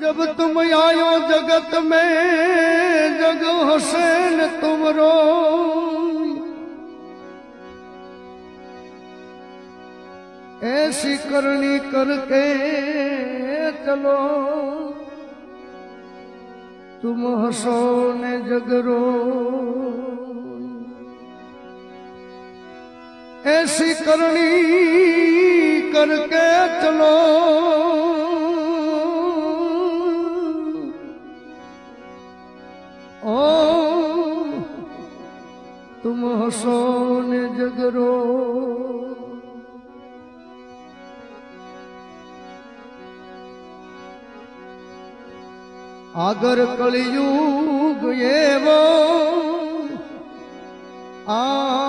जब तुम आयो जगत में, जग हुसैन तुम रो। ऐसी करनी करके चलो। तुम हंसो ने जग रो। ऐसी करनी करके चलो। ओ તુમ હસો जगरो જગરો. આગર કળિયુગ એવો આ